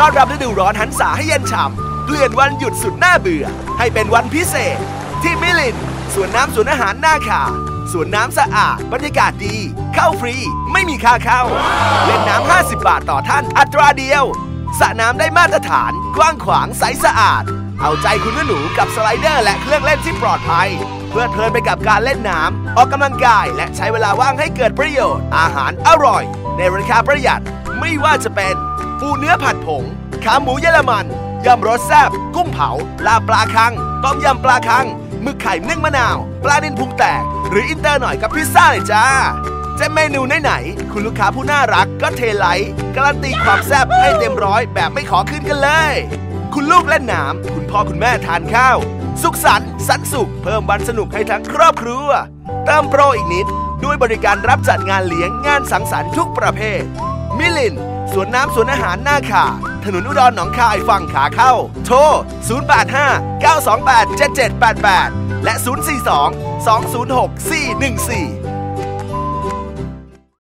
ต้อนรับฤดูร้อนหันษาให้เย็นฉ่ำเปลี่ยนวันหยุดสุดน่าเบื่อ ให้เป็นวันพิเศษ ที่มิลินสวนน้ำสวนอาหารหน้าขาสวนน้ำสะอาด บรรยากาศดี เข้าฟรี ไม่มีค่าเข้า เล่นน้ำ 50 บาทต่อท่าน อัตราเดียวสระน้ำได้มาตรฐาน กว้างขวางใสสะอาด เอาใจคุณหนูกับสไลเดอร์และเครื่องเล่นที่ปลอดภัย เพลิดเพลินไปกับการเล่นน้ำ ออกกำลังกาย และใช้เวลาว่างให้เกิดประโยชน์ อาหารอร่อย ในราคาประหยัด ไม่ว่าจะเป็น ปูเนื้อผัดผง ขาหมูเยอรมันยำรสแซ่บกุ้งเผา ลาปลาคัง ต้มยำปลาคังหมึกไข่นึ่งมะนาว ปลาดินพุงแตก หรืออินเตอร์หน่อยกับพิซซ่าเลยจ้าจะเมนูไหนๆคุณลูกค้าผู้น่ารักก็เทไลท์การันตีความแซ่บให้เต็มร้อยแบบไม่ขอขึ้นกันเลย คุณลูกเล่นน้ำคุณพ่อคุณแม่ทานข้าว สุขสันต์สันสุข เพิ่มวันสนุกให้ทั้งครอบครัวเติมโปรอีกนิด ด้วยบริการรับจัดงานเลี้ยงงานสังสรรค์ทุกประเภท มิลิน สวนน้ำสวนอาหารหน้าขาถนนอุดรหนองคายฝั่งขาเข้า โทร 085 928 7788 และ 042 206 414